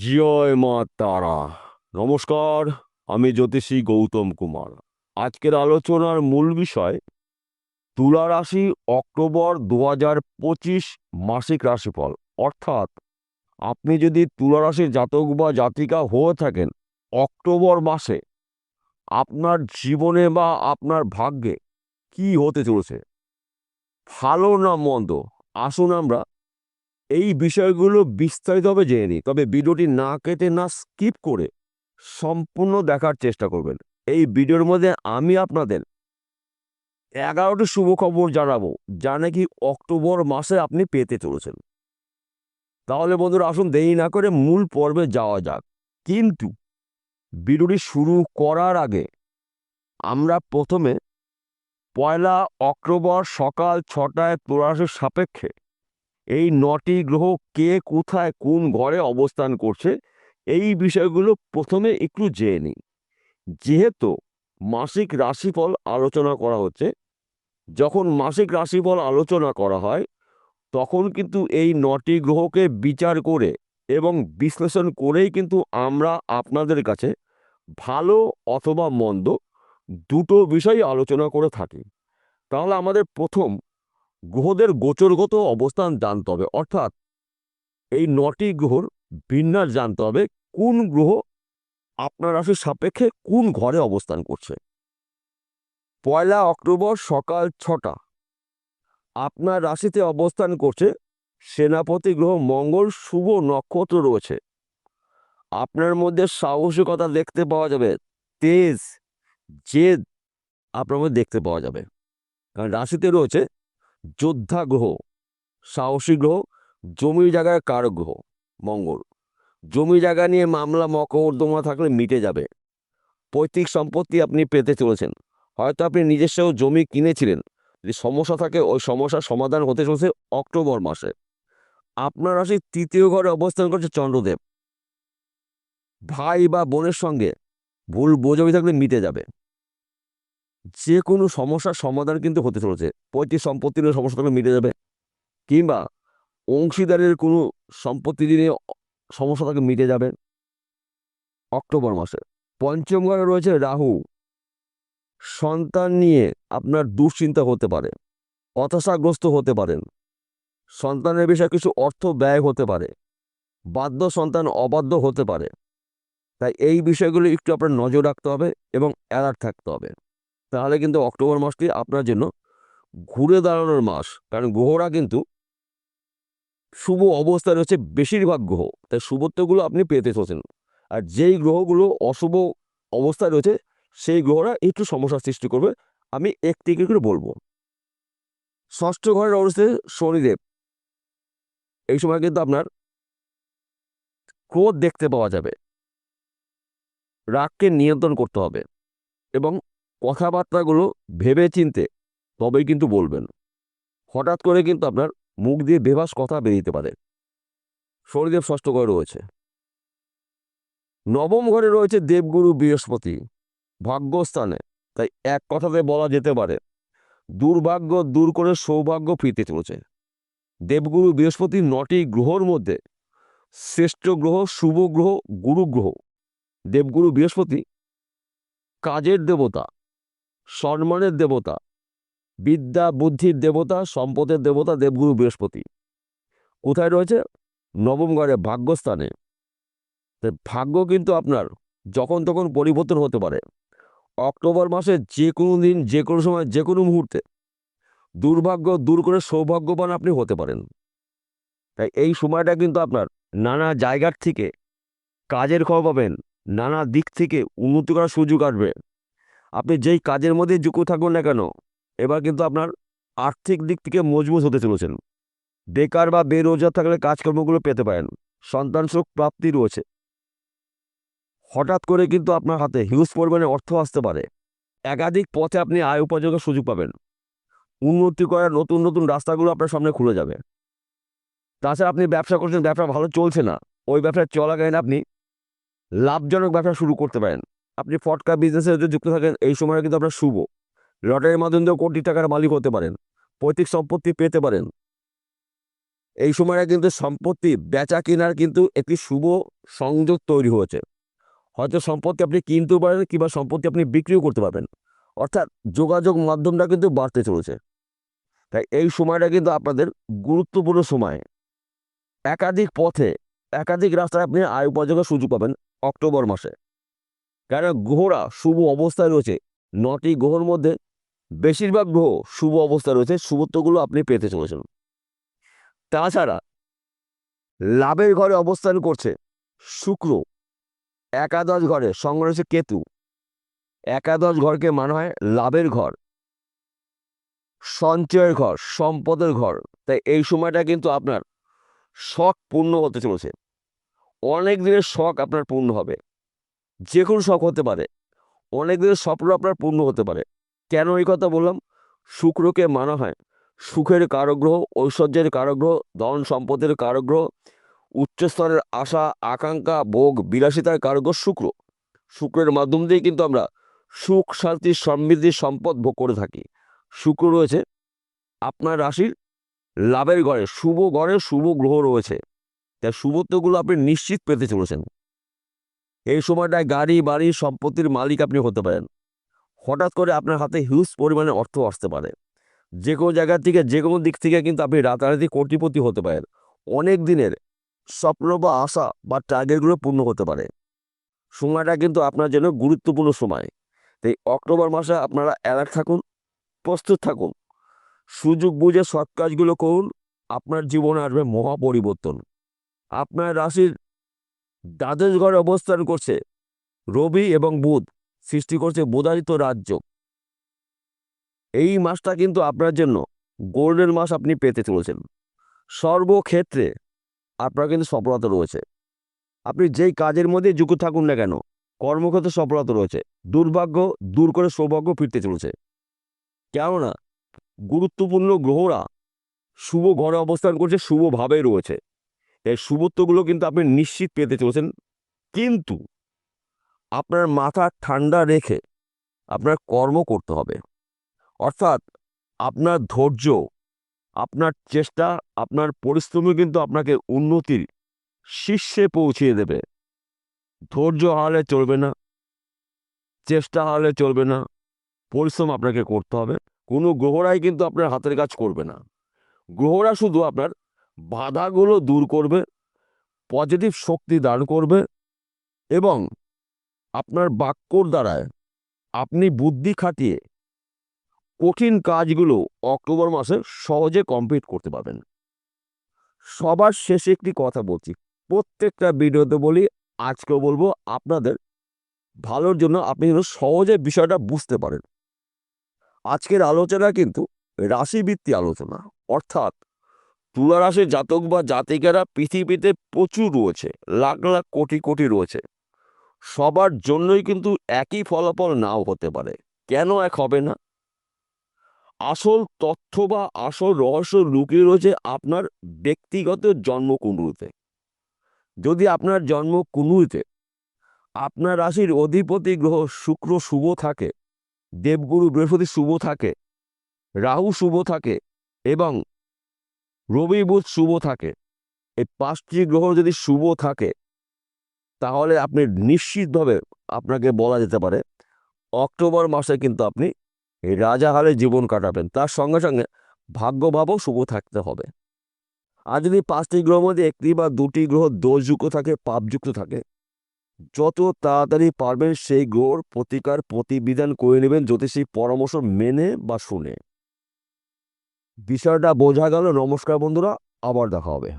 জয় মা তারা। নমস্কার, আমি জ্যোতিষী গৌতম কুমার। আজকের আলোচনার মূল বিষয় তুলা রাশি অক্টোবর দু হাজার পঁচিশ মাসিক রাশিফল। অর্থাৎ, আপনি যদি তুলা রাশির জাতক বা জাতিকা হয়ে থাকেন, অক্টোবর মাসে আপনার জীবনে বা আপনার ভাগ্যে কি হতে চলেছে? ভালো না মন্দ? আসুন আমরা এই বিষয়গুলো বিস্তারিতভাবে জেনে নিই। তবে ভিডিওটি না কেটে না স্কিপ করে সম্পূর্ণ দেখার চেষ্টা করবেন। এই ভিডিওর মধ্যে আমি আপনাদের এগারোটি শুভ খবর জানাব, যা নাকি অক্টোবর মাসে আপনি পেতে চলেছেন। তাহলে বন্ধুরা আসুন দেরি না করে মূল পর্বে যাওয়া যাক। কিন্তু ভিডিওটি শুরু করার আগে আমরা প্রথমে পয়লা অক্টোবর সকাল ছটায় প্রয়াসের সাপেক্ষে এই নটি গ্রহ কে কোথায় কোন ঘরে অবস্থান করছে, এই বিষয়গুলো প্রথমে একটু জেনে নিই। যেহেতু মাসিক রাশিফল আলোচনা করা হচ্ছে, যখন মাসিক রাশিফল আলোচনা করা হয়, তখন কিন্তু এই নটি গ্রহকে বিচার করে এবং বিশ্লেষণ করেই কিন্তু আমরা আপনাদের কাছে ভালো অথবা মন্দ দুটো বিষয় আলোচনা করে থাকি। তাহলে আমাদের প্রথম গ্রহদের গোচরগত অবস্থান জানতে হবে। অর্থাৎ এই নটি গ্রহর বিন্যাস জানতে হবে, কোন গ্রহ আপনার রাশির সাপেক্ষে কোন ঘরে অবস্থান করছে। পয়লা অক্টোবর সকাল ছটা, আপনার রাশিতে অবস্থান করছে সেনাপতি গ্রহ মঙ্গল শুভ নক্ষত্র রয়েছে। আপনার মধ্যে সাহসিকতা দেখতে পাওয়া যাবে, তেজ, জেদ আপনার মধ্যে দেখতে পাওয়া যাবে। কারণ রাশিতে রয়েছে যোদ্ধা গ্রহ, সাহসী গ্রহ, জমি জায়গায় কার গ্রহ? মঙ্গল। জমি জায়গা নিয়ে মামলা, মকদ্দমা থাকলে মিটে যাবে। পৈতৃক সম্পত্তি আপনি পেতে চলেছেন। হয়তো আপনি নিজস্ব জমি কিনেছিলেন। যদি সমস্যা থাকে, ওই সমস্যার সমাধান হতে চলেছে অক্টোবর মাসে। আপনার রাশি তৃতীয় ঘরে অবস্থান করছে চন্দ্রদেব। ভাই বা বোনের সঙ্গে ভুল বোঝাবি থাকলে মিটে যাবে। যে কোনো সমস্যার সমাধান কিন্তু হতে চলেছে। পৈতৃক সম্পত্তি নিয়ে সমস্যা থাকলে মিটে যাবে। কিংবা অংশীদারের কোনো সম্পত্তি নিয়ে সমস্যা থাকে মিটে যাবে। অক্টোবর মাসে পঞ্চম ঘরে রয়েছে রাহু। সন্তান নিয়ে আপনার দুশ্চিন্তা হতে পারে, হতাশাগ্রস্ত হতে পারেন সন্তানের বিষয়ে কিছু অর্থ ব্যয় হতে পারে, বাধ্য সন্তান অবাধ্য হতে পারে। তাই এই বিষয়গুলো একটু আপনার নজর রাখতে হবে এবং অ্যালার্ট থাকতে হবে। তাহলে কিন্তু অক্টোবর মাসটি আপনার জন্য ঘুরে দাঁড়ানোর মাস। কারণ গ্রহরা কিন্তু শুভ অবস্থায় রয়েছে বেশিরভাগ গ্রহ। তাই শুভত্বগুলো আপনি পেতে চলছেন। আর যেই গ্রহগুলো অশুভ অবস্থায় রয়েছে, সেই গ্রহরা একটু সমস্যার সৃষ্টি করবে। আমি একটি একটি করে বলব। ষষ্ঠ ঘরের অবস্থায় শনিদেব। এই সময় কিন্তু আপনার ক্রোধ দেখতে পাওয়া যাবে। রাগকে নিয়ন্ত্রণ করতে হবে। এবং কথাবার্তাগুলো ভেবে চিনতে তবেই কিন্তু বলবেন। হঠাৎ করে কিন্তু আপনার মুখ দিয়ে বেবাস কথা বেরিয়ে পারে শনিদেব ষষ্ঠ ঘরে রয়েছে। নবম ঘরে রয়েছে দেবগুরু বৃহস্পতি। ভাগ্যস্থানে। তাই এক কথাতে বলা যেতে পারে, দুর্ভাগ্য দূর করে সৌভাগ্য ফিরতে চলেছে। দেবগুরু বৃহস্পতি নটি গ্রহর মধ্যে শ্রেষ্ঠ গ্রহ, শুভ গ্রহ, গুরু গ্রহ। দেবগুরু বৃহস্পতি কাজের দেবতা। সম্মানের দেবতা, বিদ্যা, বুদ্ধির দেবতা, সম্পদের দেবতা, দেবগুরু বৃহস্পতি। কোথায় রয়েছে? নবম ঘরে, ভাগ্যস্থানে। ভাগ্য কিন্তু আপনার যখন তখন পরিবর্তন হতে পারে। অক্টোবর মাসে যে কোনো দিন, যে কোনো সময়, যে কোনো মুহূর্তে দুর্ভাগ্য দূর করে সৌভাগ্যবান আপনি হতে পারেন। তাই এই সময়টা কিন্তু আপনার নানা জায়গার থেকে কাজের খবর পাবেন, নানা দিক থেকে উন্নতি করার সুযোগ আসবে। আপনি যেই কাজের মধ্যে যুক্ত থাকুন না কেন, এবার কিন্তু আপনার আর্থিক দিক থেকে মজবুত হতে চলেছেন। বেকার বা বেরোজগার থাকলে কাজকর্মগুলো পেতে পারেন, সন্তান সুখ প্রাপ্তি রয়েছে। হঠাৎ করে কিন্তু আপনার হাতে হিউজ পরিমাণে অর্থ আসতে পারে। একাধিক পথে আপনি আয় উপার্জনের সুযোগ পাবেন। উন্নতি করার নতুন নতুন রাস্তাগুলো আপনার সামনে খুলে যাবে। তাছাড়া আপনি ব্যবসা করছেন, ব্যবসা ভালো চলছে না, ওই ব্যবসায় চলাকালীন আপনি লাভজনক ব্যবসা শুরু করতে পারেন। আপনি ফটকা বিজনেসে যদি যুক্ত থাকেন, এই সময় কিন্তু আপনার শুভ। লটারির মাধ্যমে দিয়েও কোটি টাকার মালিক হতে পারেন, পৈতৃক সম্পত্তি পেতে পারেন। এই সময়টা কিন্তু সম্পত্তি বেচা কেনার কিন্তু একটি শুভ সংযোগ তৈরি হয়েছে। হয়তো সম্পত্তি আপনি কিনতেও পারেন কিংবা সম্পত্তি আপনি বিক্রিও করতে পারবেন। অর্থাৎ যোগাযোগ মাধ্যমটা কিন্তু বাড়তে চলেছে। তাই এই সময়টা কিন্তু আপনাদের গুরুত্বপূর্ণ সময়। একাধিক পথে, একাধিক রাস্তায় আপনি আয় উপার্জনের সুযোগ পাবেন অক্টোবর মাসে। কারণ গ্রহরা শুভ অবস্থায় রয়েছে। নটি গ্রহর মধ্যে বেশিরভাগ গ্রহ শুভ অবস্থায় রয়েছে। শুভত্বগুলো আপনি পেতে চলেছেন। তাছাড়া লাভের ঘরে অবস্থান করছে শুক্র। একাদশ ঘরে সঙ্গে রয়েছে কেতু। একাদশ ঘরকে মানা হয় লাভের ঘর। সঞ্চয়ের ঘর, সম্পদের ঘর। তাই এই সময়টা কিন্তু আপনার শখ পূর্ণ হতে চলেছে। অনেক দিনের শখ আপনার পূর্ণ হবে। যে কোনো শখ হতে পারে। অনেক দিনের স্বপ্ন আপনার পূর্ণ হতে পারে। কেন এই কথা বললাম? শুক্রকে মানা হয়। সুখের কারগ্রহ, ঐশ্বর্যের কারগ্রহ, ধন সম্পদের কারগ্রহ, উচ্চস্তরের আশা, আকাঙ্ক্ষা, ভোগ, বিলাসিতার কারগ্রহ শুক্র। শুক্রের মাধ্যম দিয়ে কিন্তু আমরা সুখ, শান্তি, সমৃদ্ধি, সম্পদ ভোগ করে থাকি। শুক্র রয়েছে আপনার রাশির লাভের ঘরে। শুভ ঘরে শুভ গ্রহ রয়েছে। তাই শুভত্বগুলো আপনি নিশ্চিত পেতে চলেছেন। এই সময়টায় গাড়ি, বাড়ি, সম্পত্তির মালিক আপনি হতে পারেন। হঠাৎ করে আপনার হাতে হিউজ পরিমাণে অর্থ আসতে পারে। যে কোনো জায়গা থেকে যে কোনো দিক থেকে কিন্তু আপনি রাতারাতি কোটিপতি হতে পারেন। অনেক দিনের স্বপ্ন বা আশা বা টার্গেটগুলো পূর্ণ হতে পারে। সময়টা কিন্তু আপনার জন্য গুরুত্বপূর্ণ সময়। তাই অক্টোবর মাসে আপনারা অ্যালার্ট থাকুন, প্রস্তুত থাকুন। সুযোগ বুঝে সৎ কাজগুলো করুন। আপনার জীবনে আসবে মহা পরিবর্তন। আপনার রাশির দ্বাদশ ঘরে অবস্থান করছে। রবি এবং বুধ সৃষ্টি করছে বোধায়িত রাজ্য। এই মাসটা কিন্তু আপনার জন্য গোল্ডেন মাস আপনি পেতে চলেছেন। সর্বক্ষেত্রে আপনার কিন্তু সফলতা রয়েছে। আপনি যেই কাজের মধ্যে যুক্ত থাকুন না কেন, কর্মক্ষেত্রে সফলতা রয়েছে। দুর্ভাগ্য দূর করে সৌভাগ্য ফিরতে চলেছে। কেননা, গুরুত্বপূর্ণ গ্রহরা শুভ ঘরে অবস্থান করছে শুভভাবে রয়েছে। এই শুভত্বগুলো কিন্তু আপনি নিশ্চিত পেতে চলেছেন। কিন্তু আপনার মাথা ঠান্ডা রেখে আপনার কর্ম করতে হবে। অর্থাৎ আপনার ধৈর্য, আপনার চেষ্টা, আপনার পরিশ্রমী কিন্তু আপনাকে উন্নতির শীর্ষে পৌঁছিয়ে দেবে। ধৈর্য হারালে চলবে না, চেষ্টা হারালে চলবে না, পরিশ্রম আপনাকে করতে হবে। কোনো গ্রহরাই কিন্তু আপনার হাতের কাজ করবে না। গ্রহরা শুধু আপনার বাধাগুলো দূর করবে পজিটিভ শক্তি দান করবে এবং আপনার বাক্যর দ্বারায় আপনি বুদ্ধি খাটিয়ে কঠিন কাজগুলো অক্টোবর মাসে সহজে কমপ্লিট করতে পারবেন। সবার শেষে একটি কথা বলছি, প্রত্যেকটা ভিডিওতে বলি, আজকেও বলব, আপনাদের ভালোর জন্য আপনি যেন সহজে বিষয়টা বুঝতে পারেন। আজকের আলোচনা কিন্তু রাশিভিত্তিক আলোচনা, অর্থাৎ তুলা রাশির জাতক বা জাতিকারা পৃথিবীতে প্রচুর রয়েছে, লাখ লাখ কোটি কোটি রয়েছে। সবার জন্যই কিন্তু একই ফলাফল নাও হতে পারে, কেন এক হবে না? আসল তথ্য বা আসল রহস্য লুকিয়ে রয়েছে আপনার ব্যক্তিগত জন্মকুণ্ডলিতে। যদি আপনার জন্ম কুণ্ডলিতে আপনার রাশির অধিপতি গ্রহ শুক্র শুভ থাকে, দেবগুরু বৃহস্পতি শুভ থাকে, রাহু শুভ থাকে এবং রবি বুধ শুভ থাকে। এই পাঁচটি গ্রহ যদি শুভ থাকে, তাহলে আপনি নিশ্চিতভাবে আপনাকে বলা যেতে পারে, অক্টোবর মাসে কিন্তু আপনি রাজাহারে জীবন কাটাবেন। তার সঙ্গে সঙ্গে ভাগ্যভাবও শুভ থাকতে হবে। আর যদি পাঁচটি গ্রহ মধ্যে একটি বা দুটি গ্রহ দোষযুক্ত থাকে, পাপযুক্ত থাকে, যত তাড়াতাড়ি পারবেন সেই গ্রহর প্রতিকার প্রতিবিধান করে নেবেন, জ্যোতিষী পরামর্শ মেনে বা শুনে। বিষয়টা বোঝা গেল। নমস্কার বন্ধুরা আবার দেখা হবে।